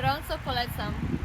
Gorąco polecam.